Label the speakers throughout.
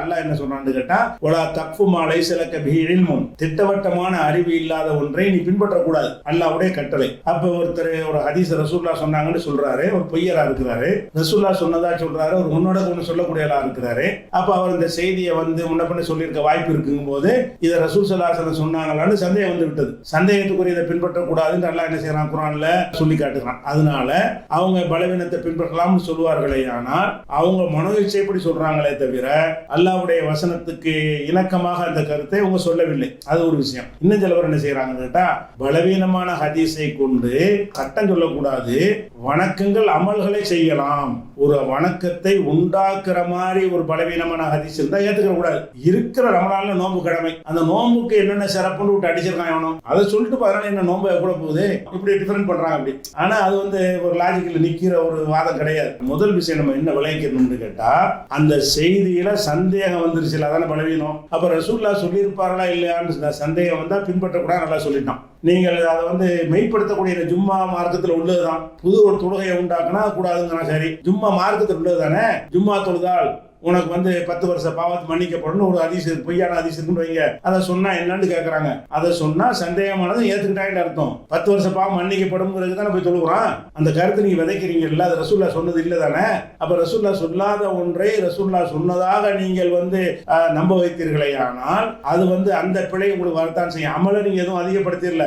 Speaker 1: அல்லாஹ் என்ன சொன்னான்னு கேட்டா ஒலா தப்பு மாலை சிலக்க பீழில்மும் திட்டவட்டமான அறிவு இல்லாத ஒன்றை நீ பின்பற்றக்கூடாது. அல்லாவுடைய கட்டளை. அப்ப ஒருத்தர் ஒரு ஹதீஸ் ரசூல்லா சொன்னாங்கன்னு சொல்றாரு ஒரு பொய்யரா இருக்கிறாரு. ரசூல்லா சொன்னதா சொல்றாரு ஒரு முன்னோட ஒன்று சொல்லக்கூடியலா இருக்கிறாரு. அப்ப அவர் இந்த செய்தியை வந்து முன்ன பின்ன சொல்லியிருக்க வாய்ப்பு இருக்குங்கும் போது இதை ரசூல் சலாசனம் சொன்னாங்களான்னு சந்தேகம் வந்து விட்டது. சந்தேகத்துக்குரிய இதை பின்பற்றக்கூடாதுன்னு நல்லா என்ன செய்யறான் குரான்ல சொல்லி காட்டுகிறான் அதனால அவங்க பலவீனத்தை பின்பற்றலாம்னு சொல்லுவார்களே ஆனால் அவங்க மனோ இச்சைப்படி சொல்றாங்களே தவிர அல்லாவுடைய வசனத்துக்கு இணக்கமாக அந்த கருத்தை அவங்க சொல்லவில்லை. அது ஒரு விஷயம். இன்னும் சிலவர் என்ன செய்யறாங்கன்னு கேட்டா பலவீனமான ஹதீஸை கொண்டு சட்டம் சொல்லக்கூடாது. வணக்கங்கள் அமல்களை செய்யலாம். ஒரு வணக்கத்தை உண்டாக்குற மாதிரி ஒரு பலவீனமான ஹதீஸ் இருந்தா ஏத்துக்க கூடாது இருக்கிற ரமணால நோன்பு கடமை. அந்த நோம்புக்கு என்னென்ன சிறப்புன்னு விட்டு அடிச்சிருக்கான் எவனும் அதை சொல்லிட்டு பாருங்க என்ன நோன்பு கூட போகுது? இப்படி டிஃபரெண்ட் பண்றாங்க அப்படி. ஆனா அது வந்து ஒரு லாஜிக்கல் நிக்கிற ஒரு வாதம் கிடையாது. முதல் விஷயம் நம்ம என்ன விளைவிக்கணும்னு கேட்டா அந்த செய்தியில சந்தேகம் வந்துருச்சு அதான பலவீனம்? அப்போ ரசூல்லா சொல்லியிருப்பார்களா இல்லையான்னு சந்தேகம் வந்தால் பின்பற்றக்கூடாது நல்லா சொல்லிட்டான். நீங்கள் அதை வந்து மெய்ப்படுத்தக்கூடிய இந்த ஜும்மா மார்க்கத்தில் உள்ளதுதான். புது ஒரு தொழுகையை உண்டாக்குனா கூடாதுங்கிறா சரி. ஜும்மா மார்க்கத்தில் உள்ளது தானே ஜும்மா தொழுதால் உனக்கு வந்து பத்து வருஷ பாவத்து மன்னிக்கப்படணும் ஒரு அதிசயம் பொய்யான அதிசயம் இருக்குன்னு வைங்க. அதை சொன்னா என்னன்னு கேட்கறாங்க அதை சொன்னா சந்தேகமானதும் ஏத்துக்கிட்டாங்கன்னு அர்த்தம்? பத்து வருஷ பாவம் மன்னிக்கப்படும்ங்கிறது தானே போய் சொல்லுவான் அந்த கருத்தை நீங்க விதைக்கிறீங்கல்ல அது ரசூல்லா சொன்னது இல்லை தானே அப்ப ரசூல்லா சொல்லாத ஒன்றை ரசூல்லா சொன்னதாக நீங்கள் வந்து நம்ப வைத்தீர்களே. ஆனால் அது வந்து அந்த பிழை உங்களுக்கு வரத்தான் செய்யும். அமலை நீங்க எதுவும் அதிகப்படுத்திடல.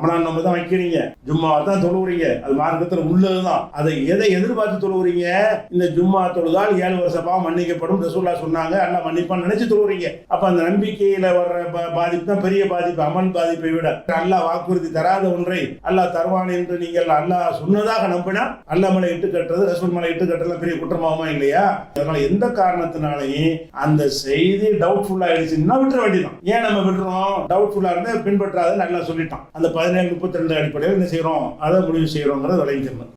Speaker 1: ரமணான் நம்ம தான் வைக்கிறீங்க. ஜும்மாவை தான் தொழுவுறீங்க. அது மார்க்கத்தில் உள்ளதுதான். அதை எதை எதிர்பார்த்து தொழுவுறீங்க? இந்த ஜும்மா தொழுதால் ஏழு வருஷ பாவம் மன்னிக்கப்படும். ரசூல்லா சொன்னாங்க அல்ல மன்னிப்பான்னு நினைச்சு தொழுவுறீங்க. அப்ப அந்த நம்பிக்கையில வர்ற ப- பாதிப்பு தான் பெரிய பாதிப்பு. அமல் பாதிப்பை விட. அல்லாஹ் வாக்குறுதி தராத ஒன்றை அல்லாஹ் தருவான் என்று நீங்கள் அல்லாஹ் சொன்னதாக நம்பினா அல்ல மலை இட்டு கட்டுறது ரசூல் மலை இட்டு கட்டுறது பெரிய குற்றமாகுமா இல்லையா? அதனால எந்த காரணத்தினாலையும் அந்த செய்தி டவுட்ஃபுல் ஆயிடுச்சுன்னா விட்டுற வேண்டியதான் ஏன் நம்ம விட்டுறோம்? டவுட்ஃபுல்லா இருந்தா பின்பற்றாத நல்லா சொல்லிட்டான். அந்த பதினேழு முப்பத்தி ரெண்டு அடிப்படையில் என்ன செய்யறோம் அதை முடிவு செய்கிறோங்கிறத விளைவிக்கணும்